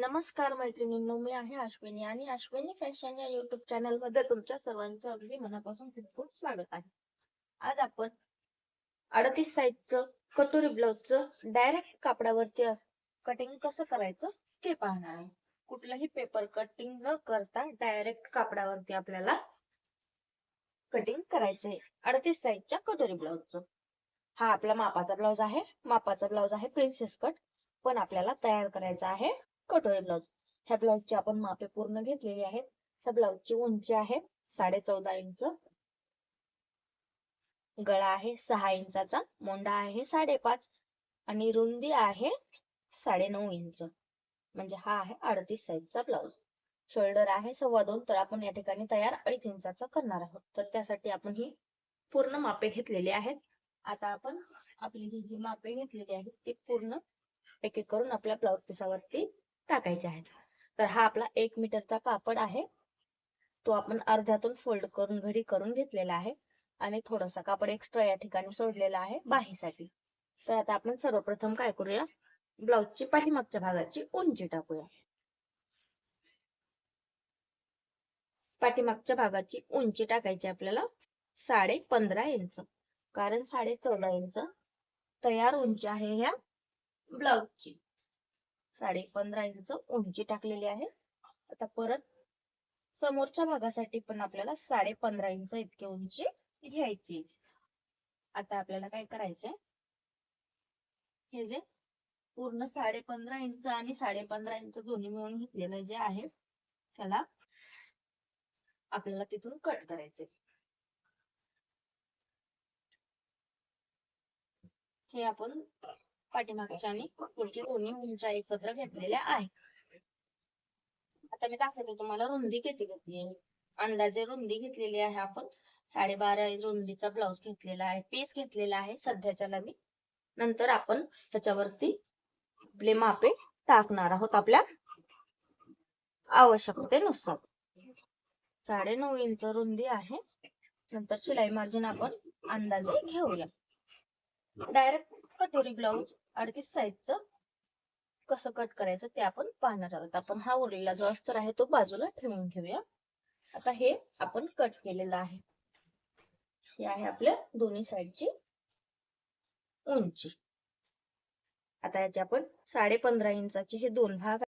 नमस्कार मैत्रिणींनो मी आहे अश्विनी आणि अश्विनी फॅशन या युट्यूब चॅनलमध्ये तुमच्या सर्वांचं अगदी मनापासून खूप स्वागत आहे. आज आपण अडतीस साईजचं कटोरी ब्लाउजचं डायरेक्ट कापडावरती कटिंग कसं करायचं ते पाहणार आहे. कुठलंही पेपर कटिंग न करता डायरेक्ट कापडावरती आपल्याला कटिंग करायचं आहे. अडतीस साईजच्या कटोरी ब्लाउजचं हा आपला मापाचा ब्लाउज आहे. मापाचा ब्लाउज आहे प्रिन्सेस कट पण आपल्याला तयार करायचा आहे कटोरी ब्लाउज ह्या ब्लाउजची आपण मापे पूर्ण घेतलेली आहेत. ह्या ब्लाउजची उंची आहे साडे चौदा इंच. गळा आहे सहा इंचाचा. मोंडा आहे साडेपाच. आणि रुंदी आहे साडे नऊ इंच. म्हणजे हा आहे अडतीस साईजचा ब्लाउज शोल्डर आहे सव्वा दोन. तर आपण या ठिकाणी तयार अडीच इंचाचा करणार आहोत. तर त्यासाठी आपण ही पूर्ण मापे घेतलेली आहेत. आता आपण आपली ही जी मापे घेतलेली आहेत ती पूर्ण एक एक करून आपल्या ब्लाउज पिसावरती टाकायचे आहेत. तर हा आपला एक मीटरचा कापड आहे. तो आपण अर्ध्यातून फोल्ड करून घडी करून घेतलेला आहे. आणि थोडासा कापड एक्स्ट्रा या ठिकाणी सोडलेला आहे बाहीसाठी. तर आता आपण सर्वप्रथम काय करूया? ब्लाउजची पाठीमागच्या भागाची उंची टाकूया. पाठीमागच्या भागाची उंची टाकायची आपल्याला साडे पंधरा इंच. कारण साडे चौदा इंच तयार उंची आहे ह्या ब्लाउजची साडे पंधरा इंच उंची टाकलेली आहे. आता परत समोरच्या भागासाठी पण आपल्याला साडे पंधरा इंच इतकी उंची घ्यायची आता आपल्याला काय करायचंय? हे जे पूर्ण साडे पंधरा इंच आणि साडे पंधरा इंच दोन्ही मिळून घेतलेलं जे आहे त्याला आपल्याला तिथून कट करायचे हे आपण पाठीमागच्या आणि पुढची दोन्ही उंच्या एकत्र घेतलेल्या आहे आता मी दाखवते तुम्हाला रुंदी किती घेतली आहे. अंदाजे रुंदी घेतलेली आहे आपण. साडेबारा रुंदीचा ब्लाउज घेतलेला आहे पीस घेतलेला आहे सध्याच्याला मी. नंतर आपण त्याच्यावरती आपले मापे टाकणार आहोत आपल्या आवश्यकतेनुसार. साडे नऊ इंच रुंदी आहे. नंतर शिलाई मार्जिन आपण अंदाजे घेऊया. डायरेक्ट कटोरी ब्लाउज अडतीस साईजचं कसं कट करायचं ते आपण पाहणार आहोत. आपण हा उरलेला जो अस्तर आहे तो बाजूला ठेवून घेऊया. आता हे आपण कट केलेलं आहे. हे आहे आपल्या दोन्ही साईडची उंची. आता याचे आपण साडे पंधरा इंचाचे हे दोन भाग